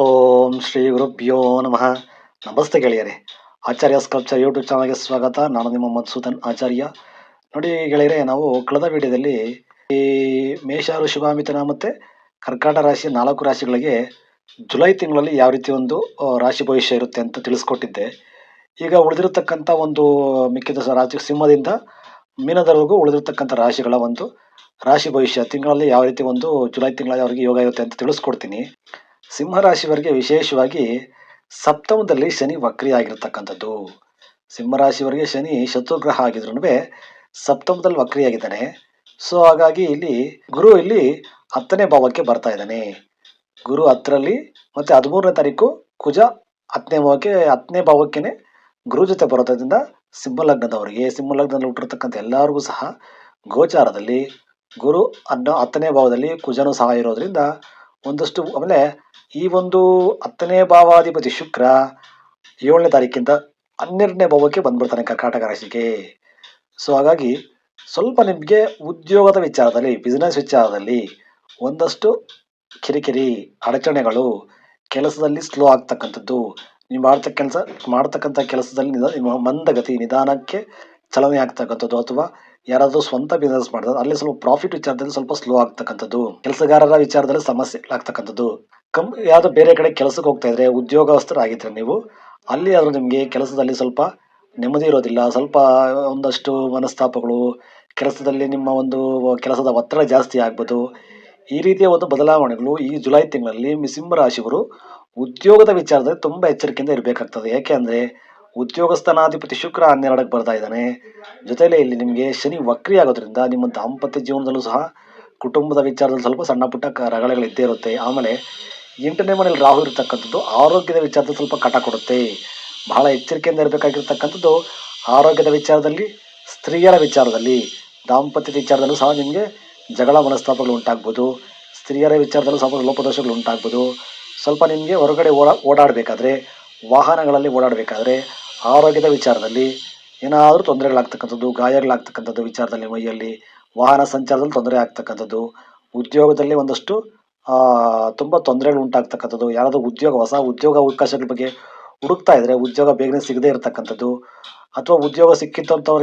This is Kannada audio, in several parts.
ಓಂ ಶ್ರೀ ಗುರುಭ್ಯೋ ನಮಃ. ನಮಸ್ತೆ ಗೆಳೆಯರೆ. ಆಚಾರ್ಯ ಸ್ಕಲ್ಪ್ಚರ್ ಯೂಟ್ಯೂಬ್ ಚಾನಲ್ಗೆ ಸ್ವಾಗತ. ನಾನು ನಿಮ್ಮ ಮಧುಸೂದನ್ ಆಚಾರ್ಯ. ನೋಡಿ ಗೆಳೆಯರೆ, ನಾವು ಕಳೆದ ವಿಡಿಯೋದಲ್ಲಿ ಈ ಮೇಷ ಋಷಭಾಮಿಥುನ ಮತ್ತು ಕರ್ಕಾಟ ರಾಶಿ ನಾಲ್ಕು ರಾಶಿಗಳಿಗೆ ಜುಲೈ ತಿಂಗಳಲ್ಲಿ ಯಾವ ರೀತಿ ಒಂದು ರಾಶಿ ಭವಿಷ್ಯ ಇರುತ್ತೆ ಅಂತ ತಿಳಿಸ್ಕೊಟ್ಟಿದ್ದೆ. ಈಗ ಉಳಿದಿರತಕ್ಕಂಥ ಒಂದು ಮಿಕ್ಕಿದ ರಾಶಿ ಸಿಂಹದಿಂದ ಮೀನದವರೆಗೂ ಉಳಿದಿರತಕ್ಕಂಥ ರಾಶಿಗಳ ಒಂದು ರಾಶಿ ಭವಿಷ್ಯ ತಿಂಗಳಲ್ಲಿ ಯಾವ ರೀತಿ ಒಂದು ಜುಲೈ ತಿಂಗಳಲ್ಲಿ ಅವರಿಗೆ ಯೋಗ ಇರುತ್ತೆ ಅಂತ ತಿಳಿಸ್ಕೊಡ್ತೀನಿ. ಸಿಂಹರಾಶಿಯವರಿಗೆ ವಿಶೇಷವಾಗಿ ಸಪ್ತಮದಲ್ಲಿ ಶನಿ ವಕ್ರಿ ಆಗಿರ್ತಕ್ಕಂಥದ್ದು ಸಿಂಹರಾಶಿಯವರಿಗೆ ಶನಿ ಶತ್ರುಗ್ರಹ ಆಗಿದ್ರು ಸಪ್ತಮದಲ್ಲಿ ವಕ್ರಿಯಾಗಿದ್ದಾನೆ. ಸೊ, ಹಾಗಾಗಿ ಇಲ್ಲಿ ಗುರು ಇಲ್ಲಿ ಹತ್ತನೇ ಭಾವಕ್ಕೆ ಬರ್ತಾ ಇದ್ದಾನೆ. ಗುರು ಹತ್ತರಲ್ಲಿ ಮತ್ತೆ ಹದಿಮೂರನೇ ತಾರೀಕು ಕುಜ ಹತ್ತನೇ ಭಾವಕ್ಕೆ, ಹತ್ತನೇ ಭಾವಕ್ಕೇನೆ ಗುರು ಜೊತೆ ಬರೋದ್ರಿಂದ ಸಿಂಹ ಲಗ್ನದವರಿಗೆ ಸಿಂಹ ಲಗ್ನದಲ್ಲಿ ಹುಟ್ಟಿರ್ತಕ್ಕಂಥ ಎಲ್ಲರಿಗೂ ಸಹ ಗೋಚಾರದಲ್ಲಿ ಗುರು ಅನ್ನೋ ಹತ್ತನೇ ಭಾವದಲ್ಲಿ ಕುಜನೂ ಸಹ ಇರೋದ್ರಿಂದ ಒಂದಷ್ಟು ಆಮೇಲೆ ಈ ಒಂದು ಹತ್ತನೇ ಭಾವಾಧಿಪತಿ ಶುಕ್ರ ಏಳನೇ ತಾರೀಕಿಂದ ಹನ್ನೆರಡನೇ ಭಾವಕ್ಕೆ ಬಂದ್ಬಿಡ್ತಾನೆ ಕರ್ಕಾಟಕ ರಾಶಿಗೆ. ಸೊ ಹಾಗಾಗಿ ಸ್ವಲ್ಪ ನಿಮಗೆ ಉದ್ಯೋಗದ ವಿಚಾರದಲ್ಲಿ ಬಿಸ್ನೆಸ್ ವಿಚಾರದಲ್ಲಿ ಒಂದಷ್ಟು ಕಿರಿಕಿರಿ, ಅಡಚಣೆಗಳು ಕೆಲಸದಲ್ಲಿ ಸ್ಲೋ ಆಗ್ತಕ್ಕಂಥದ್ದು. ನೀವು ಮಾಡ್ತಕ್ಕ ಕೆಲಸ ಮಾಡ್ತಕ್ಕಂಥ ಕೆಲಸದಲ್ಲಿ ನಿಧ ಮಂದಗತಿ ನಿಧಾನಕ್ಕೆ ಚಲನೆ ಆಗ್ತಕ್ಕಂಥದ್ದು ಅಥವಾ ಯಾರಾದರೂ ಸ್ವಂತ ಬಿಸ್ನೆಸ್ ಮಾಡಿದ್ರೆ ಅಲ್ಲಿ ಸ್ವಲ್ಪ ಪ್ರಾಫಿಟ್ ವಿಚಾರದಲ್ಲಿ ಸ್ವಲ್ಪ ಸ್ಲೋ ಆಗ್ತಕ್ಕಂಥದ್ದು, ಕೆಲಸಗಾರರ ವಿಚಾರದಲ್ಲಿ ಸಮಸ್ಯೆ ಆಗ್ತಕ್ಕಂಥದ್ದು. ಕಂ, ಯಾವುದೋ ಬೇರೆ ಕಡೆ ಕೆಲಸಕ್ಕೆ ಹೋಗ್ತಾ ಇದ್ರೆ ಉದ್ಯೋಗಸ್ಥರಾಗಿದ್ರೆ ನೀವು ಅಲ್ಲಿ ಆದರೂ ನಿಮಗೆ ಕೆಲಸದಲ್ಲಿ ಸ್ವಲ್ಪ ನೆಮ್ಮದಿ ಇರೋದಿಲ್ಲ, ಸ್ವಲ್ಪ ಒಂದಷ್ಟು ಮನಸ್ತಾಪಗಳು, ಕೆಲಸದಲ್ಲಿ ನಿಮ್ಮ ಒಂದು ಕೆಲಸದ ಒತ್ತಡ ಜಾಸ್ತಿ ಆಗ್ಬೋದು. ಈ ರೀತಿಯ ಒಂದು ಬದಲಾವಣೆಗಳು ಈ ಜುಲೈ ತಿಂಗಳಲ್ಲಿ ಸಿಂಹ ರಾಶಿಯವರು ಉದ್ಯೋಗದ ವಿಚಾರದಲ್ಲಿ ತುಂಬ ಎಚ್ಚರಿಕೆಯಿಂದ ಇರಬೇಕಾಗ್ತದೆ. ಯಾಕೆ ಉದ್ಯೋಗಸ್ಥನಾಧಿಪತಿ ಶುಕ್ರ ಹನ್ನೆರಡಕ್ಕೆ ಬರ್ತಾ ಇದ್ದಾನೆ. ಜೊತೆಯಲ್ಲಿ ಇಲ್ಲಿ ನಿಮಗೆ ಶನಿ ವಕ್ರಿ ಆಗೋದ್ರಿಂದ ನಿಮ್ಮ ದಾಂಪತ್ಯ ಜೀವನದಲ್ಲೂ ಸಹ ಕುಟುಂಬದ ವಿಚಾರದಲ್ಲಿ ಸ್ವಲ್ಪ ಸಣ್ಣ ಪುಟ್ಟ ರಗಳೆಗಳು ಇದ್ದೇ ಇರುತ್ತೆ. ಆಮೇಲೆ ಎಂಟನೇ ಮನೇಲಿ ರಾಹು ಇರತಕ್ಕಂಥದ್ದು ಆರೋಗ್ಯದ ವಿಚಾರದಲ್ಲಿ ಸ್ವಲ್ಪ ಕಟ ಕೊಡುತ್ತೆ. ಬಹಳ ಎಚ್ಚರಿಕೆಯಿಂದ ಇರಬೇಕಾಗಿರ್ತಕ್ಕಂಥದ್ದು ಆರೋಗ್ಯದ ವಿಚಾರದಲ್ಲಿ, ಸ್ತ್ರೀಯರ ವಿಚಾರದಲ್ಲಿ, ದಾಂಪತ್ಯದ ವಿಚಾರದಲ್ಲೂ ಸಹ ನಿಮಗೆ ಜಗಳ ಮನಸ್ತಾಪಗಳು ಉಂಟಾಗ್ಬೋದು. ಸ್ತ್ರೀಯರ ವಿಚಾರದಲ್ಲೂ ಸ್ವಲ್ಪ ಲೋಪದೋಷಗಳು ಉಂಟಾಗ್ಬೋದು. ಸ್ವಲ್ಪ ನಿಮಗೆ ಹೊರಗಡೆ ಓಡಾ ಓಡಾಡಬೇಕಾದ್ರೆ, ವಾಹನಗಳಲ್ಲಿ ಓಡಾಡಬೇಕಾದ್ರೆ ಆರೋಗ್ಯದ ವಿಚಾರದಲ್ಲಿ ಏನಾದರೂ ತೊಂದರೆಗಳಾಗ್ತಕ್ಕಂಥದ್ದು, ಗಾಯಗಳಾಗ್ತಕ್ಕಂಥದ್ದು ವಿಚಾರದಲ್ಲಿ ಮೈಯಲ್ಲಿ ವಾಹನ ಸಂಚಾರದಲ್ಲಿ ತೊಂದರೆ ಆಗ್ತಕ್ಕಂಥದ್ದು, ಉದ್ಯೋಗದಲ್ಲಿ ಒಂದಷ್ಟು ತುಂಬ ತೊಂದರೆಗಳು ಉಂಟಾಗ್ತಕ್ಕಂಥದ್ದು, ಯಾರಾದರೂ ಉದ್ಯೋಗ, ಹೊಸ ಉದ್ಯೋಗ ಅವಕಾಶಗಳ ಬಗ್ಗೆ ಹುಡುಕ್ತಾ ಇದ್ದರೆ ಉದ್ಯೋಗ ಬೇಗನೆ ಸಿಗದೇ ಇರತಕ್ಕಂಥದ್ದು, ಅಥವಾ ಉದ್ಯೋಗ ಸಿಕ್ಕಿತ್ತು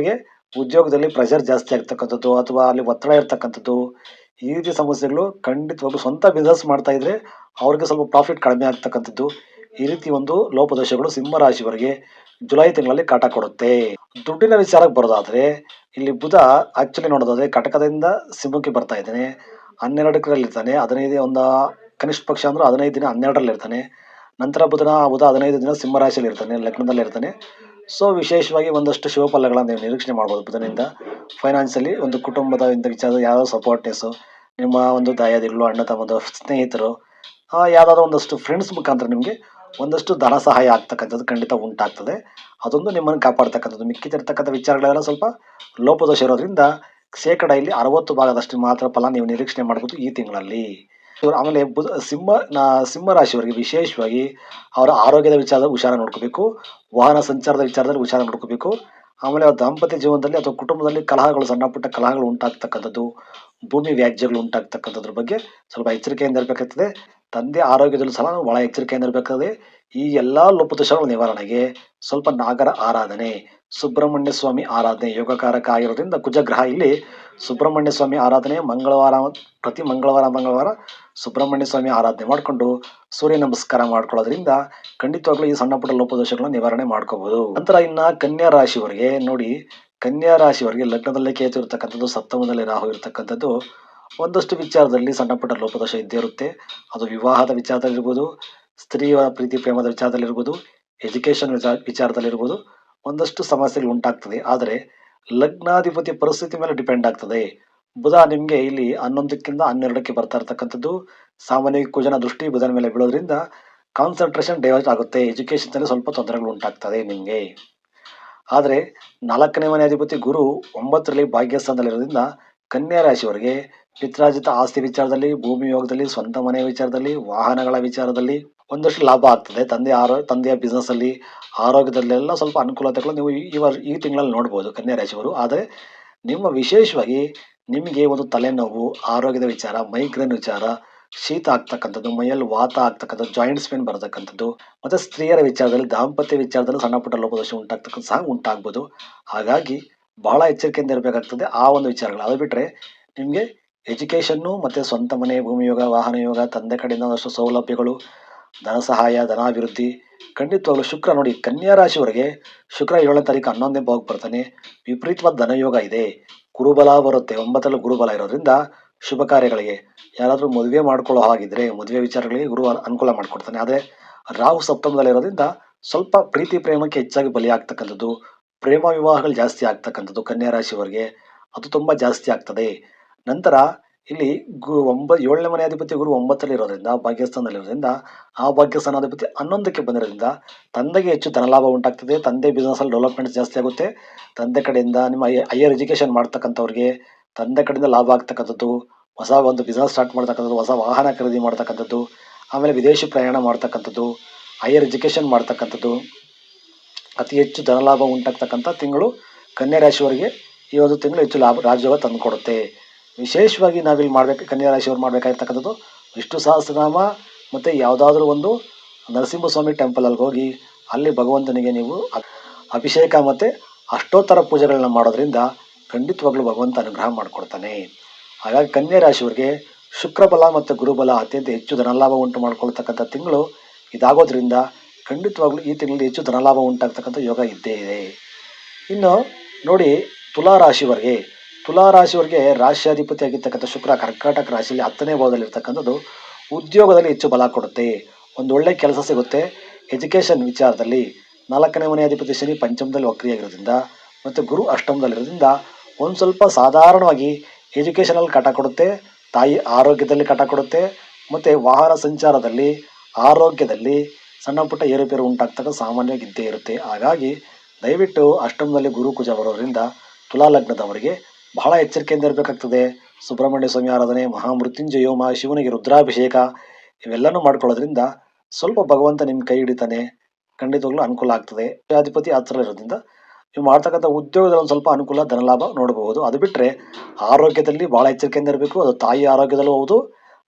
ಉದ್ಯೋಗದಲ್ಲಿ ಪ್ರೆಷರ್ ಜಾಸ್ತಿ ಆಗ್ತಕ್ಕಂಥದ್ದು, ಅಥವಾ ಅಲ್ಲಿ ಒತ್ತಡ ಇರ್ತಕ್ಕಂಥದ್ದು, ಈ ರೀತಿ ಸಮಸ್ಯೆಗಳು ಖಂಡಿತವಾಗ್ಲೂ ಸ್ವಂತ ಬಿಸ್ನೆಸ್ ಮಾಡ್ತಾ ಇದ್ದರೆ ಅವ್ರಿಗೆ ಸ್ವಲ್ಪ ಪ್ರಾಫಿಟ್ ಕಡಿಮೆ ಆಗ್ತಕ್ಕಂಥದ್ದು, ಈ ರೀತಿ ಒಂದು ಲೋಪದೋಷಗಳು ಸಿಂಹ ರಾಶಿಯವರಿಗೆ ಜುಲೈ ತಿಂಗಳಲ್ಲಿ ಕಾಟ ಕೊಡುತ್ತೆ. ದುಡ್ಡಿನ ವಿಚಾರಕ್ಕೆ ಬರೋದಾದ್ರೆ, ಇಲ್ಲಿ ಬುಧ ಆಕ್ಚುಲಿ ನೋಡೋದಾದ್ರೆ ಕಟಕದಿಂದ ಸಿಂಹಕ್ಕೆ ಬರ್ತಾ ಇದ್ದಾನೆ. ಹನ್ನೆರಡರಲ್ಲಿ ಇರ್ತಾನೆ. ಹದಿನೈದು ಒಂದು ಕನಿಷ್ಠ ಪಕ್ಷ ಅಂದ್ರೆ ಹದಿನೈದು ದಿನ ಹನ್ನೆರಡರಲ್ಲಿ ಇರ್ತಾನೆ. ನಂತರ ಬುಧನ, ಬುಧ ಹದಿನೈದು ದಿನ ಸಿಂಹರಾಶಿಯಲ್ಲಿ ಇರ್ತಾನೆ, ಲಗ್ನದಲ್ಲಿ ಇರ್ತಾನೆ. ಸೊ ವಿಶೇಷವಾಗಿ ಒಂದಷ್ಟು ಶುಭ ಫಲಗಳನ್ನು ನೀವು ನಿರೀಕ್ಷಣೆ ಮಾಡ್ಬೋದು ಬುಧನಿಂದ. ಫೈನಾನ್ಸಲ್ಲಿ ಒಂದು ಕುಟುಂಬದ ಇಂಥ ವಿಚಾರದ ಯಾವುದೋ ಸಪೋರ್ಟ್ನೆಸ್ಸು ನಿಮ್ಮ ಒಂದು ದಾಯಾದಿಗಳು, ಅಣ್ಣ, ತಮ್ಮದು ಸ್ನೇಹಿತರು ಯಾವುದಾದ್ರು ಒಂದಷ್ಟು ಫ್ರೆಂಡ್ಸ್ ಮುಖಾಂತರ ನಿಮಗೆ ಒಂದಷ್ಟು ಧನ ಸಹಾಯ ಆಗ್ತಕ್ಕಂಥದ್ದು ಖಂಡಿತ ಉಂಟಾಗ್ತದೆ. ಅದೊಂದು ನಿಮ್ಮನ್ನು ಕಾಪಾಡ್ತಕ್ಕಂಥದ್ದು. ಮಿಕ್ಕಿದಿರ್ತಕ್ಕಂಥ ವಿಚಾರಗಳೆಲ್ಲ ಸ್ವಲ್ಪ ಲೋಪದೋಷ ಇರೋದ್ರಿಂದ ಶೇಕಡ ಇಲ್ಲಿ ಅರವತ್ತು ಭಾಗದಷ್ಟು ಮಾತ್ರ ಫಲ ನೀವು ನಿರೀಕ್ಷಣೆ ಮಾಡಬಹುದು ಈ ತಿಂಗಳಲ್ಲಿ. ಆಮೇಲೆ ಬುಧ, ಸಿಂಹ, ನಾ, ಸಿಂಹ ರಾಶಿಯವರಿಗೆ ವಿಶೇಷವಾಗಿ ಅವರ ಆರೋಗ್ಯದ ವಿಚಾರದಲ್ಲಿ ಹುಷಾರ ನೋಡ್ಕೋಬೇಕು. ವಾಹನ ಸಂಚಾರದ ವಿಚಾರದಲ್ಲಿ ಹುಷಾರ ನೋಡ್ಕೋಬೇಕು. ಆಮೇಲೆ ಅವ್ರ ದಾಂಪತ್ಯ ಜೀವನದಲ್ಲಿ ಅಥವಾ ಕುಟುಂಬದಲ್ಲಿ ಕಲಹಗಳು, ಸಣ್ಣ ಪುಟ್ಟ ಕಲಹಗಳು ಉಂಟಾಗ್ತಕ್ಕಂಥದ್ದು, ಭೂಮಿ ವ್ಯಾಜ್ಯಗಳು ಉಂಟಾಗ್ತಕ್ಕಂಥದ್ರ ಬಗ್ಗೆ ಸ್ವಲ್ಪ ಎಚ್ಚರಿಕೆಯಿಂದ ಇರಬೇಕಾಗ್ತದೆ. ತಂದೆ ಆರೋಗ್ಯದಲ್ಲೂ ಸಹ ಬಹಳ ಎಚ್ಚರಿಕೆಯಿಂದ ಇರಬೇಕಾದ್ರೆ ಈ ಎಲ್ಲ ಲೋಪದೋಷಗಳ ನಿವಾರಣೆಗೆ ಸ್ವಲ್ಪ ನಾಗರ ಆರಾಧನೆ, ಸುಬ್ರಹ್ಮಣ್ಯ ಸ್ವಾಮಿ ಆರಾಧನೆ ಯೋಗಕಾರಕ ಆಗಿರೋದ್ರಿಂದ ಕುಜಗ್ರಹ. ಇಲ್ಲಿ ಸುಬ್ರಹ್ಮಣ್ಯ ಸ್ವಾಮಿ ಆರಾಧನೆ ಮಂಗಳವಾರ ಪ್ರತಿ ಮಂಗಳವಾರ ಮಂಗಳವಾರ ಸುಬ್ರಹ್ಮಣ್ಯ ಸ್ವಾಮಿ ಆರಾಧನೆ ಮಾಡಿಕೊಂಡು ಸೂರ್ಯ ನಮಸ್ಕಾರ ಮಾಡ್ಕೊಳ್ಳೋದ್ರಿಂದ ಖಂಡಿತವಾಗ್ಲೂ ಈ ಸಣ್ಣ ಪುಟ್ಟ ಲೋಪದೋಷಗಳನ್ನ ನಿವಾರಣೆ ಮಾಡ್ಕೋಬಹುದು ನಂತರ ಇನ್ನ ಕನ್ಯಾ ರಾಶಿಯವರಿಗೆ ನೋಡಿ, ಕನ್ಯಾ ರಾಶಿಯವರಿಗೆ ಲಗ್ನದಲ್ಲೇ ಕೇತು ಇರತಕ್ಕಂಥದ್ದು ಸಪ್ತಮದಲ್ಲಿ ರಾಹು ಇರತಕ್ಕಂಥದ್ದು ಒಂದಷ್ಟು ವಿಚಾರದಲ್ಲಿ ಸಣ್ಣ ಪುಟ್ಟ ಲೋಪದೋಷ ಇದ್ದೇ ಇರುತ್ತೆ. ಅದು ವಿವಾಹದ ವಿಚಾರದಲ್ಲಿರ್ಬೋದು ಸ್ತ್ರೀಯ ಪ್ರೀತಿ ಪ್ರೇಮದ ವಿಚಾರದಲ್ಲಿರ್ಬೋದು ಎಜುಕೇಷನ್ ವಿಚಾರದಲ್ಲಿರ್ಬೋದು, ಒಂದಷ್ಟು ಸಮಸ್ಯೆಗಳು ಉಂಟಾಗ್ತದೆ. ಆದರೆ ಲಗ್ನಾಧಿಪತಿ ಪರಿಸ್ಥಿತಿ ಮೇಲೆ ಡಿಪೆಂಡ್ ಆಗ್ತದೆ. ಬುಧ ನಿಮಗೆ ಇಲ್ಲಿ ಹನ್ನೊಂದಕ್ಕಿಂತ ಹನ್ನೆರಡಕ್ಕೆ ಬರ್ತಾ ಇರ್ತಕ್ಕಂಥದ್ದು. ಸಾಮಾನ್ಯ ಕುಜನ ದೃಷ್ಟಿ ಬುಧನ ಮೇಲೆ ಬೀಳೋದ್ರಿಂದ ಕಾನ್ಸಂಟ್ರೇಷನ್ ಡೈವರ್ಟ್ ಆಗುತ್ತೆ. ಎಜುಕೇಷನ್ನಲ್ಲಿ ಸ್ವಲ್ಪ ತೊಂದರೆಗಳು ಉಂಟಾಗ್ತದೆ ನಿಮಗೆ. ಆದರೆ ನಾಲ್ಕನೇ ಮನೆ ಅಧಿಪತಿ ಗುರು ಒಂಬತ್ತರಲ್ಲಿ ಭಾಗ್ಯಸ್ಥಾನದಲ್ಲಿರೋದ್ರಿಂದ ಕನ್ಯಾ ರಾಶಿಯವರಿಗೆ ಪಿತ್ರಾರ್ಜಿತ ಆಸ್ತಿ ವಿಚಾರದಲ್ಲಿ, ಭೂಮಿ ಯೋಗದಲ್ಲಿ, ಸ್ವಂತ ಮನೆ ವಿಚಾರದಲ್ಲಿ, ವಾಹನಗಳ ವಿಚಾರದಲ್ಲಿ ಒಂದಷ್ಟು ಲಾಭ ಆಗ್ತದೆ. ತಂದೆ ಆರೋ, ತಂದೆಯ ಬಿಸ್ನೆಸ್ಸಲ್ಲಿ ಆರೋಗ್ಯದಲ್ಲೆಲ್ಲ ಸ್ವಲ್ಪ ಅನುಕೂಲತೆಗಳು ನೀವು ಈ- ಈ ತಿಂಗಳಲ್ಲಿ ನೋಡ್ಬೋದು ಕನ್ಯಾ ರಾಶಿಯವರು. ಆದರೆ ನಿಮ್ಮ ವಿಶೇಷವಾಗಿ ನಿಮಗೆ ಒಂದು ತಲೆನೋವು, ಆರೋಗ್ಯದ ವಿಚಾರ ಮೈಗ್ರೇನ್ ವಿಚಾರ, ಶೀತ ಆಗ್ತಕ್ಕಂಥದ್ದು, ಮೈಯಲ್ಲಿ ವಾತ ಆಗ್ತಕ್ಕಂಥದ್ದು ಜಾಯಿಂಟ್ಸ್ ಪೇನ್ ಬರತಕ್ಕಂಥದ್ದು, ಮತ್ತೆ ಸ್ತ್ರೀಯರ ವಿಚಾರದಲ್ಲಿ, ದಾಂಪತ್ಯ ವಿಚಾರದಲ್ಲಿ ಸಣ್ಣ ಪುಟ್ಟ ಲೋಪದೋಷ ಉಂಟಾಗ್ತಕ್ಕಂಥ ಸಹ ಉಂಟಾಗ್ಬೋದು. ಹಾಗಾಗಿ ಬಹಳ ಎಚ್ಚರಿಕೆಯಿಂದ ಇರಬೇಕಾಗ್ತದೆ. ಆ ಒಂದು ವಿಚಾರಗಳು. ಅದು ಬಿಟ್ಟರೆ ನಿಮಗೆ ಎಜುಕೇಷನ್ನು ಮತ್ತು ಸ್ವಂತ ಮನೆ, ಭೂಮಿ ಯೋಗ, ವಾಹನ ಯೋಗ, ತಂದೆ ಕಡೆಯಿಂದ ಒಂದಷ್ಟು ಸೌಲಭ್ಯಗಳು, ಧನ ಸಹಾಯ, ಧನಾಭಿವೃದ್ಧಿ, ಖಂಡಿತವಾಗ್ಲೂ ಶುಕ್ರ. ನೋಡಿ, ಕನ್ಯಾ ರಾಶಿವರೆಗೆ ಶುಕ್ರ ಏಳನೇ ತಾರೀಕು ಹನ್ನೊಂದನೇ ಭಾವಕ್ಕೆ ಬರ್ತಾನೆ. ವಿಪರೀತವಾದ ಧನಯೋಗ ಇದೆ. ಗುರುಬಲ ಬರುತ್ತೆ. ಒಂಬತ್ತರಲ್ಲಿ ಗುರುಬಲ ಇರೋದ್ರಿಂದ ಶುಭ ಕಾರ್ಯಗಳಿಗೆ ಯಾರಾದರೂ ಮದುವೆ ಮಾಡ್ಕೊಳ್ಳೋ ಹಾಗಿದ್ರೆ ಮದುವೆ ವಿಚಾರಗಳಿಗೆ ಗುರು ಅನುಕೂಲ ಮಾಡಿಕೊಡ್ತಾನೆ. ಆದರೆ ರಾಹು ಸಪ್ತಮದಲ್ಲಿರೋದ್ರಿಂದ ಸ್ವಲ್ಪ ಪ್ರೀತಿ, ಪ್ರೇಮಕ್ಕೆ ಹೆಚ್ಚಾಗಿ ಬಲಿ ಆಗ್ತಕ್ಕಂಥದ್ದು ಪ್ರೇಮ ವಿವಾಹಗಳು ಜಾಸ್ತಿ ಆಗ್ತಕ್ಕಂಥದ್ದು ಕನ್ಯಾ ರಾಶಿಯವರಿಗೆ ಅದು ತುಂಬ ಜಾಸ್ತಿ ಆಗ್ತದೆ. ನಂತರ ಇಲ್ಲಿ ಗು ಒಂಬ ಏಳನೇ ಮನೆ ಅಧಿಪತಿ ಗುರು ಒಂಬತ್ತರಲ್ಲಿ ಇರೋದ್ರಿಂದ ಭಾಗ್ಯಸ್ಥಾನದಲ್ಲಿರೋದ್ರಿಂದ, ಆ ಭಾಗ್ಯಸ್ಥಾನಾಧಿಪತಿ ಹನ್ನೊಂದಕ್ಕೆ ಬಂದಿರೋದ್ರಿಂದ ತಂದೆಗೆ ಹೆಚ್ಚು ಧನಲಾಭ ಉಂಟಾಗ್ತದೆ. ತಂದೆ ಬಿಸ್ನೆಸ್ಸಲ್ಲಿ ಡೆವಲಪ್ಮೆಂಟ್ ಜಾಸ್ತಿ ಆಗುತ್ತೆ. ತಂದೆ ಕಡೆಯಿಂದ ನಿಮ್ಮ ಹೈಯರ್ ಎಜುಕೇಷನ್ ಮಾಡ್ತಕ್ಕಂಥವ್ರಿಗೆ ತಂದೆ ಕಡೆಯಿಂದ ಲಾಭ ಆಗ್ತಕ್ಕಂಥದ್ದು, ಹೊಸ ಒಂದು ಬಿಸ್ನೆಸ್ ಸ್ಟಾರ್ಟ್ ಮಾಡ್ತಕ್ಕಂಥದ್ದು, ಹೊಸ ವಾಹನ ಖರೀದಿ ಮಾಡ್ತಕ್ಕಂಥದ್ದು, ಆಮೇಲೆ ವಿದೇಶಿ ಪ್ರಯಾಣ ಮಾಡ್ತಕ್ಕಂಥದ್ದು ಹೈಯರ್ ಎಜುಕೇಷನ್ ಮಾಡ್ತಕ್ಕಂಥದ್ದು. ಅತಿ ಹೆಚ್ಚು ಧನಲಾಭ ಉಂಟಾಗ್ತಕ್ಕಂಥ ತಿಂಗಳು ಕನ್ಯಾ ರಾಶಿಯವರಿಗೆ ಈ ಒಂದು ತಿಂಗಳು ಹೆಚ್ಚು ಲಾಭ ರಾಜಯೋಗ ತಂದುಕೊಡುತ್ತೆ. ವಿಶೇಷವಾಗಿ ನಾವಿಲ್ಲಿ ಮಾಡಬೇಕು ಕನ್ಯಾ ರಾಶಿಯವರು ಮಾಡಬೇಕಾಗಿರ್ತಕ್ಕಂಥದ್ದು ವಿಷ್ಣು ಸಹಸ್ರನಾಮ ಮತ್ತು ಯಾವುದಾದ್ರೂ ಒಂದು ನರಸಿಂಹಸ್ವಾಮಿ ಟೆಂಪಲಲ್ಲಿ ಹೋಗಿ ಅಲ್ಲಿ ಭಗವಂತನಿಗೆ ನೀವು ಅಭಿಷೇಕ ಮತ್ತು ಅಷ್ಟೋತ್ತರ ಪೂಜೆಗಳನ್ನ ಮಾಡೋದ್ರಿಂದ ಖಂಡಿತವಾಗ್ಲೂ ಭಗವಂತ ಅನುಗ್ರಹ ಮಾಡಿಕೊಡ್ತಾನೆ. ಹಾಗಾಗಿ ಕನ್ಯಾ ರಾಶಿಯವರಿಗೆ ಶುಕ್ರಬಲ ಮತ್ತು ಗುರುಬಲ ಅತ್ಯಂತ ಹೆಚ್ಚು ಧನಲಾಭ ಉಂಟು ಮಾಡ್ಕೊಳ್ತಕ್ಕಂಥ ತಿಂಗಳು ಇದಾಗೋದ್ರಿಂದ ಖಂಡಿತವಾಗ್ಲೂ ಈ ತಿಂಗಳಲ್ಲಿ ಹೆಚ್ಚು ಧನಲಾಭ ಉಂಟಾಗ್ತಕ್ಕಂಥ ಯೋಗ ಇದ್ದೇ ಇದೆ. ಇನ್ನು ನೋಡಿ ತುಲಾ ರಾಶಿಯವರಿಗೆ ತುಲಾ ರಾಶ್ಯಾಧಿಪತಿ ಆಗಿರ್ತಕ್ಕಂಥ ಶುಕ್ರ ಕರ್ಕಾಟಕ ರಾಶಿಯಲ್ಲಿ ಹತ್ತನೇ ಭಾವದಲ್ಲಿ ಇರ್ತಕ್ಕಂಥದ್ದು ಉದ್ಯೋಗದಲ್ಲಿ ಹೆಚ್ಚು ಬಲ ಕೊಡುತ್ತೆ. ಒಂದು ಒಳ್ಳೆ ಕೆಲಸ ಸಿಗುತ್ತೆ. ಎಜುಕೇಷನ್ ವಿಚಾರದಲ್ಲಿ ನಾಲ್ಕನೇ ಮನೆ ಅಧಿಪತಿ ಶನಿ ಪಂಚಮದಲ್ಲಿ ವಕ್ರಿಯಾಗಿರೋದ್ರಿಂದ ಮತ್ತು ಗುರು ಅಷ್ಟಮದಲ್ಲಿರೋದ್ರಿಂದ ಒಂದು ಸ್ವಲ್ಪ ಸಾಧಾರಣವಾಗಿ ಎಜುಕೇಷನಲ್ಲಿ ಕಟ ಕೊಡುತ್ತೆ, ತಾಯಿ ಆರೋಗ್ಯದಲ್ಲಿ ಕಟ ಕೊಡುತ್ತೆ, ಮತ್ತು ವಾಹನ ಸಂಚಾರದಲ್ಲಿ, ಆರೋಗ್ಯದಲ್ಲಿ ಸಣ್ಣ ಪುಟ್ಟ ಏರುಪೇರು ಉಂಟಾಗ್ತಕ್ಕ ಸಾಮಾನ್ಯವಾಗಿ ಇದ್ದೇ ಇರುತ್ತೆ. ಹಾಗಾಗಿ ದಯವಿಟ್ಟು ಅಷ್ಟಮದಲ್ಲಿ ಗುರುಕುಜ ಬರೋದ್ರಿಂದ ತುಲಾ ಲಗ್ನದವರಿಗೆ ಬಹಳ ಎಚ್ಚರಿಕೆಯಿಂದ ಇರಬೇಕಾಗ್ತದೆ. ಸುಬ್ರಹ್ಮಣ್ಯ ಸ್ವಾಮಿ ಆರಾಧನೆ ಮಹಾಮೃತ್ಯುಂಜಯೋಮ ಶಿವನಿಗೆ ರುದ್ರಾಭಿಷೇಕ ಇವೆಲ್ಲನೂ ಮಾಡ್ಕೊಳ್ಳೋದ್ರಿಂದ ಸ್ವಲ್ಪ ಭಗವಂತ ನಿಮ್ಮ ಕೈ ಹಿಡಿತಾನೆ ಖಂಡಿತವಾಗ್ಲೂ ಅನುಕೂಲ ಆಗ್ತದೆ. ಅಧಿಪತಿ ಆ ಥರ ಇರೋದ್ರಿಂದ ನೀವು ಮಾಡ್ತಕ್ಕಂಥ ಉದ್ಯೋಗದಲ್ಲಿ ಒಂದು ಸ್ವಲ್ಪ ಅನುಕೂಲ, ಧನಲಾಭ ನೋಡಬಹುದು. ಅದು ಬಿಟ್ಟರೆ ಆರೋಗ್ಯದಲ್ಲಿ ಭಾಳ ಎಚ್ಚರಿಕೆಯಿಂದ ಇರಬೇಕು. ಅದು ತಾಯಿ ಆರೋಗ್ಯದಲ್ಲೂ ಹೌದು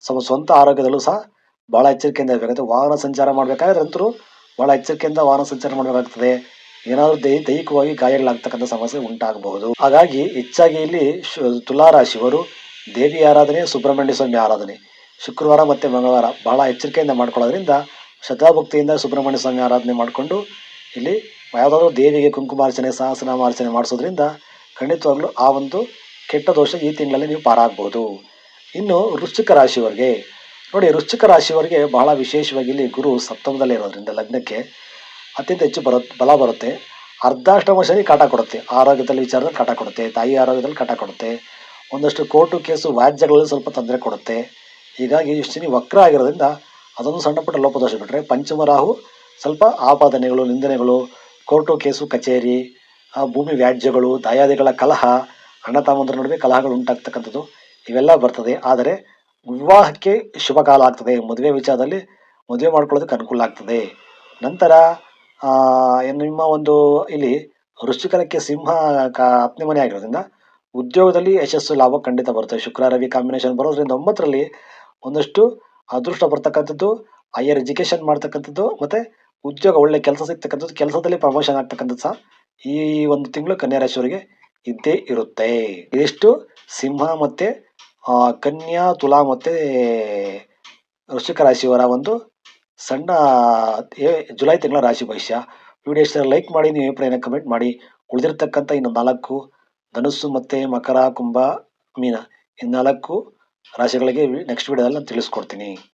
ಸ್ವಲ್ಪ ಸ್ವಂತ ಆರೋಗ್ಯದಲ್ಲೂ ಸಹ ಭಾಳ ಎಚ್ಚರಿಕೆಯಿಂದ ಇರಬೇಕಾಗುತ್ತೆ. ವಾಹನ ಸಂಚಾರ ಮಾಡಬೇಕಾದ್ರೆ ಅಂತರೂ ಬಹಳ ಎಚ್ಚರಿಕೆಯಿಂದ ವಾಹನ ಸಂಚಾರ ಮಾಡಬೇಕಾಗ್ತದೆ. ಏನಾದರೂ ದೈಹಿಕವಾಗಿ ಗಾಯಗಳಾಗ್ತಕ್ಕಂಥ ಸಮಸ್ಯೆ ಉಂಟಾಗಬಹುದು. ಹಾಗಾಗಿ ಹೆಚ್ಚಾಗಿ ಇಲ್ಲಿ ಶು ತುಲಾ ರಾಶಿಯವರು ದೇವಿ ಆರಾಧನೆ, ಸುಬ್ರಹ್ಮಣ್ಯ ಸ್ವಾಮಿ ಆರಾಧನೆ. ಶುಕ್ರವಾರ ಮತ್ತು ಮಂಗಳವಾರ ಬಹಳ ಎಚ್ಚರಿಕೆಯಿಂದ ಮಾಡ್ಕೊಳ್ಳೋದ್ರಿಂದ ಶ್ರದ್ಧಾಭಕ್ತಿಯಿಂದ ಸುಬ್ರಹ್ಮಣ್ಯ ಸ್ವಾಮಿ ಆರಾಧನೆ ಮಾಡಿಕೊಂಡು ಇಲ್ಲಿ ಯಾವುದಾದ್ರೂ ದೇವಿಗೆ ಕುಂಕುಮಾರ್ಚನೆ, ಸಹಸ್ರನಾಮಾರ್ಚನೆ ಮಾಡಿಸೋದ್ರಿಂದ ಖಂಡಿತವಾಗ್ಲೂ ಆ ಒಂದು ಕೆಟ್ಟ ದೋಷ ಈ ತಿಂಗಳಲ್ಲಿ ನೀವು ಪಾರಾಗ್ಬೋದು. ಇನ್ನು ವೃಶ್ಚಿಕ ರಾಶಿಯವರಿಗೆ ನೋಡಿ, ವೃಶ್ಚಿಕ ರಾಶಿಯವರಿಗೆ ಬಹಳ ವಿಶೇಷವಾಗಿ ಇಲ್ಲಿ ಗುರು ಸಪ್ತಮದಲ್ಲಿ ಇರೋದ್ರಿಂದ ಲಗ್ನಕ್ಕೆ ಅತ್ಯಂತ ಹೆಚ್ಚು ಬರೋ, ಬಲ ಬರುತ್ತೆ. ಅರ್ಧಾಷ್ಟಮ ಶನಿ ಕಾಟ ಕೊಡುತ್ತೆ. ಆರೋಗ್ಯದಲ್ಲಿ ವಿಚಾರದಲ್ಲಿ ಕಾಟ ಕೊಡುತ್ತೆ. ತಾಯಿ ಆರೋಗ್ಯದಲ್ಲಿ ಕಾಟ ಕೊಡುತ್ತೆ. ಒಂದಷ್ಟು ಕೋರ್ಟು ಕೇಸು ವ್ಯಾಜ್ಯಗಳಲ್ಲಿ ಸ್ವಲ್ಪ ತೊಂದರೆ ಕೊಡುತ್ತೆ. ಹೀಗಾಗಿ ಶನಿ ವಕ್ರ ಆಗಿರೋದ್ರಿಂದ ಅದೊಂದು ಸಣ್ಣ ಪುಟ್ಟ ಲೋಪದೋಷ ಬಿಟ್ಟರೆ ಪಂಚಮ ರಾಹು ಸ್ವಲ್ಪ ಆಪಾದನೆಗಳು, ನಿಂದನೆಗಳು, ಕೋರ್ಟು ಕೇಸು ಕಚೇರಿ ಭೂಮಿ ವ್ಯಾಜ್ಯಗಳು, ದಾಯಾದಿಗಳ ಕಲಹ, ಅಣ್ಣ ತಮ್ಮಂದ್ರ ನಡುವೆ ಕಲಹಗಳು ಉಂಟಾಗ್ತಕ್ಕಂಥದ್ದು ಇವೆಲ್ಲ ಬರ್ತದೆ. ಆದರೆ ವಿವಾಹಕ್ಕೆ ಶುಭ ಕಾಲ ಆಗ್ತದೆ. ಮದುವೆ ವಿಚಾರದಲ್ಲಿ ಮದುವೆ ಮಾಡ್ಕೊಳ್ಳೋದಕ್ಕೆ ಅನುಕೂಲ ಆಗ್ತದೆ. ನಂತರ ನಿಮ್ಮ ಒಂದು ಇಲ್ಲಿ ವೃಶ್ಚಿಕಲಕ್ಕೆ ಸಿಂಹ ಅಪ್ನೆ ಮನೆ ಆಗಿರೋದ್ರಿಂದ ಉದ್ಯೋಗದಲ್ಲಿ ಯಶಸ್ಸು ಲಾಭ ಖಂಡಿತ ಬರುತ್ತೆ. ಶುಕ್ರ, ರವಿ ಕಾಂಬಿನೇಷನ್ ಬರೋದ್ರಿಂದ ಒಂಬತ್ತರಲ್ಲಿ ಒಂದಷ್ಟು ಅದೃಷ್ಟ ಬರ್ತಕ್ಕಂಥದ್ದು ಹೈಯರ್ ಎಜುಕೇಷನ್ ಮಾಡ್ತಕ್ಕಂಥದ್ದು, ಮತ್ತು ಉದ್ಯೋಗ ಒಳ್ಳೆ ಕೆಲಸ ಸಿಗ್ತಕ್ಕಂಥದ್ದು, ಕೆಲಸದಲ್ಲಿ ಪ್ರಮೋಷನ್ ಆಗ್ತಕ್ಕಂಥದ್ದು ಸಹ ಈ ಒಂದು ತಿಂಗಳು ಕನ್ಯಾ ರಾಶಿಯವರಿಗೆ ಇದ್ದೇ ಇರುತ್ತೆ. ಇದಿಷ್ಟು ಸಿಂಹ ಮತ್ತು ಕನ್ಯಾ ತುಲಾ ಮತ್ತು ವೃಶ್ಚಿಕ ರಾಶಿಯವರ ಒಂದು ಸಣ್ಣ ಜುಲೈ ತಿಂಗಳ ರಾಶಿ ಭವಿಷ್ಯ. ವಿಡಿಯೋ ಇಷ್ಟ ಲೈಕ್ ಮಾಡಿ, ನೀವು ಅಭಿಪ್ರಾಯನ ಕಮೆಂಟ್ ಮಾಡಿ. ಉಳಿದಿರ್ತಕ್ಕಂಥ ಇನ್ನು ನಾಲ್ಕು, ಧನುಸ್ಸು ಮತ್ತು ಮಕರ, ಕುಂಭ, ಮೀನ, ಈ ನಾಲ್ಕು ರಾಶಿಗಳಿಗೆ ನೆಕ್ಸ್ಟ್ ವಿಡಿಯೋದಲ್ಲಿ ನಾನು ತಿಳಿಸ್ಕೊಡ್ತೀನಿ.